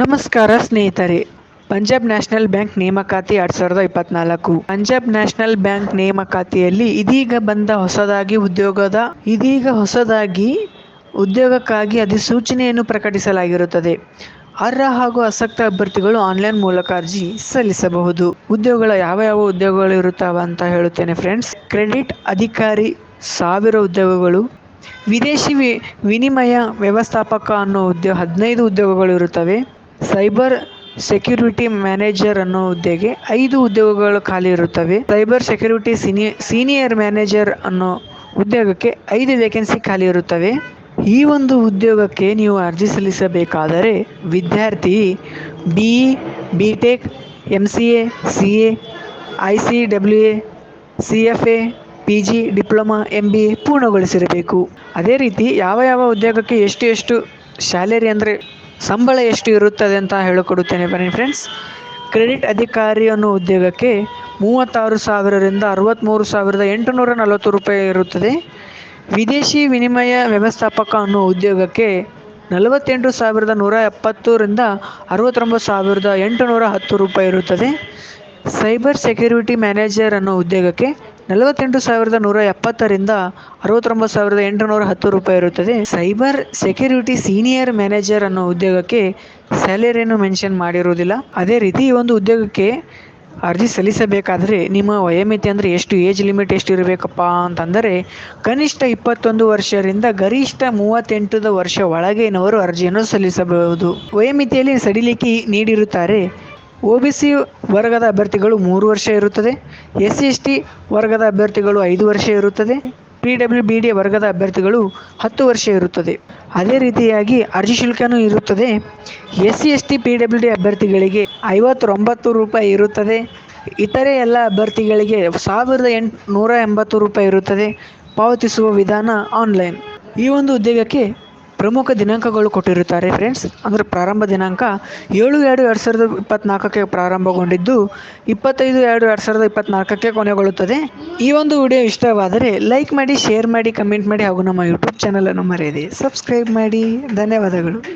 ನಮಸ್ಕಾರ ಸ್ನೇಹಿತರೆ. Punjab national bank ನೇಮಕಾತಿ ಎರಡ್ ಸಾವಿರದ ಇಪ್ಪತ್ನಾಲ್ಕು. ಪಂಜಾಬ್ ನ್ಯಾಷನಲ್ ಬ್ಯಾಂಕ್ ನೇಮಕಾತಿಯಲ್ಲಿ ಇದೀಗ ಬಂದ ಹೊಸದಾಗಿ ಉದ್ಯೋಗದ, ಇದೀಗ ಹೊಸದಾಗಿ ಉದ್ಯೋಗಕ್ಕಾಗಿ ಅಧಿಸೂಚನೆಯನ್ನು ಪ್ರಕಟಿಸಲಾಗಿರುತ್ತದೆ. ಅರ್ಹ ಹಾಗೂ ಆಸಕ್ತ ಅಭ್ಯರ್ಥಿಗಳು ಆನ್ಲೈನ್ ಮೂಲಕ ಅರ್ಜಿ ಸಲ್ಲಿಸಬಹುದು. ಉದ್ಯೋಗಗಳ ಯಾವ ಯಾವ ಉದ್ಯೋಗಗಳು ಇರುತ್ತವ ಅಂತ ಹೇಳುತ್ತೇನೆ ಫ್ರೆಂಡ್ಸ್. ಕ್ರೆಡಿಟ್ ಅಧಿಕಾರಿ, ಸಾವಿರ ಉದ್ಯೋಗಗಳು. ವಿದೇಶಿ ವಿನಿಮಯ ವ್ಯವಸ್ಥಾಪಕ ಅನ್ನೋ ಉದ್ಯೋಗ ಹದಿನೈದು ಉದ್ಯೋಗಗಳು ಇರುತ್ತವೆ. ಸೈಬರ್ ಸೆಕ್ಯೂರಿಟಿ ಮ್ಯಾನೇಜರ್ ಅನ್ನೋ ಹುದ್ದೆಗೆ ಐದು ಉದ್ಯೋಗಗಳು ಖಾಲಿ ಇರುತ್ತವೆ. ಸೈಬರ್ ಸೆಕ್ಯೂರಿಟಿ ಸಿನಿ, ಸೀನಿಯರ್ ಮ್ಯಾನೇಜರ್ ಅನ್ನೋ ಉದ್ಯೋಗಕ್ಕೆ ಐದು ವೇಕೆನ್ಸಿ ಖಾಲಿ ಇರುತ್ತವೆ. ಈ ಒಂದು ಉದ್ಯೋಗಕ್ಕೆ ನೀವು ಅರ್ಜಿ ಸಲ್ಲಿಸಬೇಕಾದರೆ ವಿದ್ಯಾರ್ಥಿ B E B Tech M C A C A I C W A C F A P G diploma M B A ಪೂರ್ಣಗೊಳಿಸಿರಬೇಕು. ಅದೇ ರೀತಿ ಯಾವ ಯಾವ ಉದ್ಯೋಗಕ್ಕೆ ಎಷ್ಟು ಎಷ್ಟು ಸ್ಯಾಲರಿ ಅಂದರೆ ಸಂಬಳ ಎಷ್ಟು ಇರುತ್ತದೆ ಅಂತ ಹೇಳಿಕೊಡುತ್ತೇನೆ. ಬನ್ನಿ ಫ್ರೆಂಡ್ಸ್ ಕ್ರೆಡಿಟ್ ಅಧಿಕಾರಿ ಅನ್ನೋ ಉದ್ಯೋಗಕ್ಕೆ ಮೂವತ್ತಾರು ಸಾವಿರದಿಂದ ಅರವತ್ತ್ಮೂರು ಸಾವಿರದ ಎಂಟುನೂರ ನಲವತ್ತು ರೂಪಾಯಿ ಇರುತ್ತದೆ. ವಿದೇಶಿ ವಿನಿಮಯ ವ್ಯವಸ್ಥಾಪಕ ಅನ್ನೋ ಉದ್ಯೋಗಕ್ಕೆ ನಲವತ್ತೆಂಟು ಸಾವಿರದ ನೂರ ಎಪ್ಪತ್ತರಿಂದ ಅರವತ್ತೊಂಬತ್ತು ಸಾವಿರದ ಎಂಟುನೂರ ಹತ್ತು ರೂಪಾಯಿ ಇರುತ್ತದೆ. ಸೈಬರ್ ಸೆಕ್ಯೂರಿಟಿ ಮ್ಯಾನೇಜರ್ ಅನ್ನೋ ಉದ್ಯೋಗಕ್ಕೆ ನಲವತ್ತೆಂಟು ಸಾವಿರದ ನೂರ ಎಪ್ಪತ್ತರಿಂದ ಅರವತ್ತೊಂಬತ್ತು ಸಾವಿರದ ಎಂಟುನೂರ ಹತ್ತು ರೂಪಾಯಿ ಇರುತ್ತದೆ. ಸೈಬರ್ ಸೆಕ್ಯೂರಿಟಿ ಸೀನಿಯರ್ ಮ್ಯಾನೇಜರ್ ಅನ್ನೋ ಉದ್ಯೋಗಕ್ಕೆ ಸ್ಯಾಲರಿಯನ್ನು ಮೆನ್ಷನ್ ಮಾಡಿರುವುದಿಲ್ಲ. ಅದೇ ರೀತಿ ಈ ಒಂದು ಉದ್ಯೋಗಕ್ಕೆ ಅರ್ಜಿ ಸಲ್ಲಿಸಬೇಕಾದರೆ ನಿಮ್ಮ ವಯೋಮಿತಿ ಅಂದರೆ ಎಷ್ಟು, ಏಜ್ ಲಿಮಿಟ್ ಎಷ್ಟು ಇರಬೇಕಪ್ಪ ಅಂತಂದರೆ ಕನಿಷ್ಠ ಇಪ್ಪತ್ತೊಂದು ವರ್ಷದಿಂದ ಗರಿಷ್ಠ ಮೂವತ್ತೆಂಟು ವರ್ಷ ಒಳಗಿನವರು ಅರ್ಜಿಯನ್ನು ಸಲ್ಲಿಸಬಹುದು. ವಯೋಮಿತಿಯಲ್ಲಿ ಸಡಿಲಿಕೆ ನೀಡಿರುತ್ತಾರೆ. ಒ ಬಿ ಸಿ ವರ್ಗದ ಅಭ್ಯರ್ಥಿಗಳು ಮೂರು ವರ್ಷ ಇರುತ್ತದೆ. ಎಸ್ ಸಿ ಎಸ್ ಟಿ ವರ್ಗದ ಅಭ್ಯರ್ಥಿಗಳು ಐದು ವರ್ಷ ಇರುತ್ತದೆ. ಪಿ ಡಬ್ಲ್ಯೂ ಬಿ ಡಿ ವರ್ಗದ ಅಭ್ಯರ್ಥಿಗಳು ಹತ್ತು ವರ್ಷ ಇರುತ್ತದೆ. ಅದೇ ರೀತಿಯಾಗಿ ಅರ್ಜಿ ಶುಲ್ಕನೂ ಇರುತ್ತದೆ. S C S T, P W D ಅಭ್ಯರ್ಥಿಗಳಿಗೆ ಐವತ್ತೊಂಬತ್ತು ರೂಪಾಯಿ ಇರುತ್ತದೆ. ಇತರೆ ಎಲ್ಲ ಅಭ್ಯರ್ಥಿಗಳಿಗೆ ಸಾವಿರದ ಎಂಟು ನೂರ ಎಂಬತ್ತು ರೂಪಾಯಿ ಇರುತ್ತದೆ. ಪಾವತಿಸುವ ವಿಧಾನ ಆನ್ಲೈನ್. ಈ ಒಂದು ಉದ್ಯೋಗಕ್ಕೆ ಪ್ರಮುಖ ದಿನಾಂಕಗಳು ಕೊಟ್ಟಿರುತ್ತಾರೆ ಫ್ರೆಂಡ್ಸ್ ಅಂದರೆ ಪ್ರಾರಂಭ ದಿನಾಂಕ ಏಳು ಎರಡು ಎರಡು ಸಾವಿರದ ಇಪ್ಪತ್ತ್ನಾಲ್ಕಕ್ಕೆ ಪ್ರಾರಂಭಗೊಂಡಿದ್ದು ಇಪ್ಪತ್ತೈದು ಎರಡು ಎರಡು ಸಾವಿರದ ಇಪ್ಪತ್ತ್ನಾಲ್ಕಕ್ಕೆ ಕೊನೆಗೊಳ್ಳುತ್ತದೆ. ಈ ಒಂದು ವಿಡಿಯೋ ಇಷ್ಟವಾದರೆ ಲೈಕ್ ಮಾಡಿ ಶೇರ್ ಮಾಡಿ ಕಮೆಂಟ್ ಮಾಡಿ ಹಾಗೂ ನಮ್ಮ ಯೂಟ್ಯೂಬ್ ಚಾನಲನ್ನು ಮರೆಯದೆ ಸಬ್ಸ್ಕ್ರೈಬ್ ಮಾಡಿ. ಧನ್ಯವಾದಗಳು.